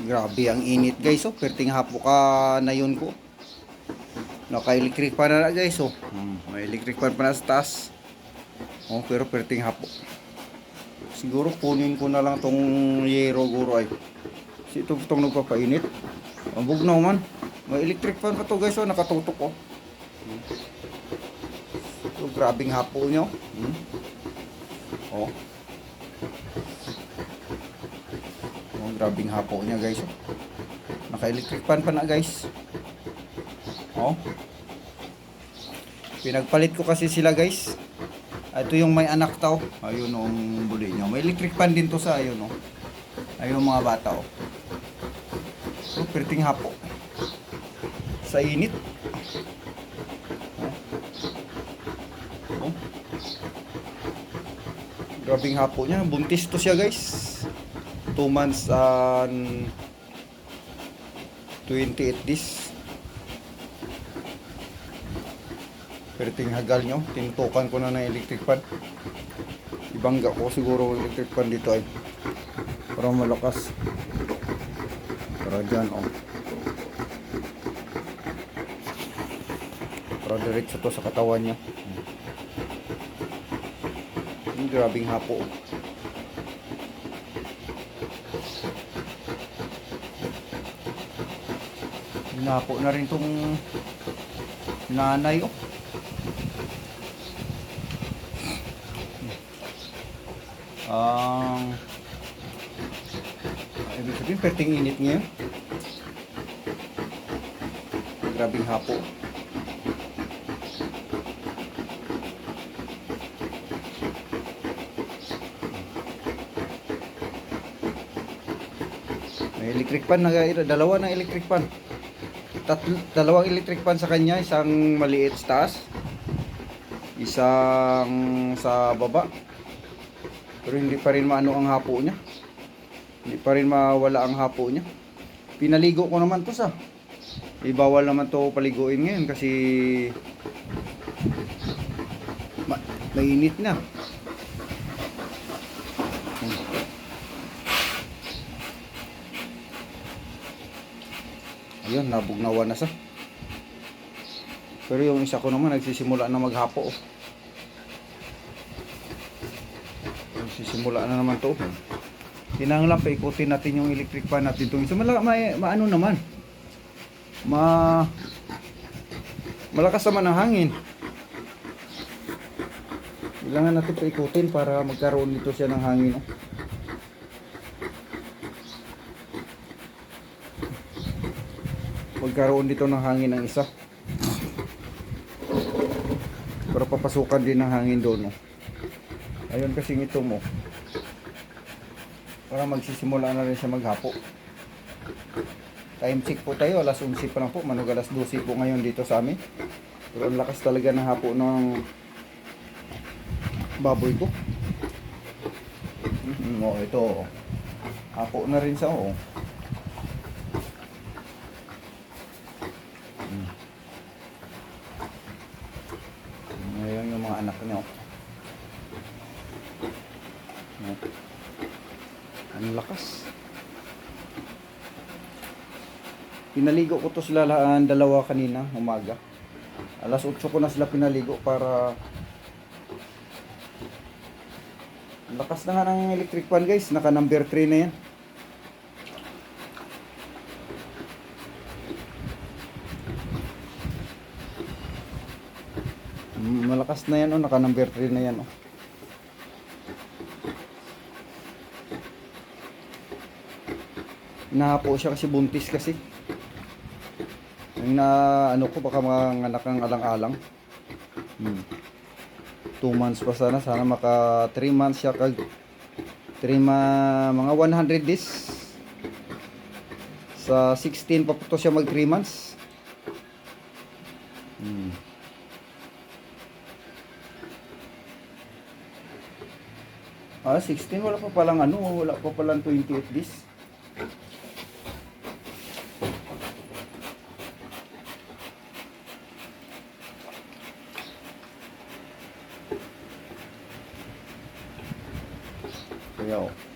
Grabe ang init guys oh. Perting hapo ka na yun ko. Naka-electric pa na na guys oh. Hmm, may electric fan pa na sa taas. Oh, pero perting hapo. Siguro kunin ko na lang tong yero guro ay. Si ito itong nagpapainit. Ang bugnaw man. May electric fan pa to guys oh. Nakatutok oh. Hmm. So, grabing hapo nyo. Hmm. Oh. Grabing hapo niya guys. oh. Naka-electric fan pa na guys. Oh. Pinagpalit ko kasi sila guys. Ito yung may anak tao. Ayun oh, ang buli niya. May electric fan din to sa ayun oh. Ayun mga bata oh. So, perting hapo. Sa init. Oh. Oh. Grabing hapo niya. Buntis to siya guys. 2 months and 28 days. Perting hagal nyo. Tinutukan ko na ng electric fan. Ibangga ko siguro ang electric fan dito ay. Para malakas. Para dyan oh. Para diretso to sa katawan niya. Ang grabing hapo. oh. Hinapo na rin tong nanay oh. Ang uh, ibig sabihin perting init ngayon. Grabing hapo. May electric fan na dalawa na electric fan. Dalawang electric fan sa kanya, isang maliit sa isang sa baba. Pero hindi pa rin maano ang hapo niya. Hindi pa rin mawala ang hapo niya. Pinaligo ko naman to sa. Ibawal naman to paliguin ngayon kasi ma mainit na. Ayun, nabugnawan na sa. Pero yung isa ko naman nagsisimula na maghapo. oh. Nagsisimula na naman to. Tinanglang paikutin natin yung electric fan natin itong isa. Mala, ma, maano naman. Ma malakas naman ang hangin. Kailangan natin paikutin para magkaroon dito siya ng hangin. oh. Magkaroon dito ng hangin ang isa. Para papasukan din ng hangin doon no? ayun kasi ito mo. Para magsisimula na rin siya maghapo. Time check po tayo alas 11 pa lang po. Manog alas 12 po ngayon dito sa amin. Pero ang lakas talaga ng hapo ng baboy ko. Mm, oh, ito oh. hapo na rin sa oh. Ngayon yung anak niya. oh. Oh. Ang lakas. Pinaligo ko to sila laan dalawa kanina umaga. Alas 8 ko na sila pinaligo para Ang lakas na nga ng electric fan guys. Naka number 3 na yan. Malakas na yan oh, naka number 3 na yan oh. Nahapo siya kasi buntis kasi. Yung na ano ko baka mga anak ng alang-alang. Hmm. 2 months pa sana, sana maka 3 months siya kag 3 ma mga 100 days. Sa 16 pa po siya mag 3 months. Hmm. Ah, 16 wala pa palang ano, wala pa palang 28 days. Kaya oh.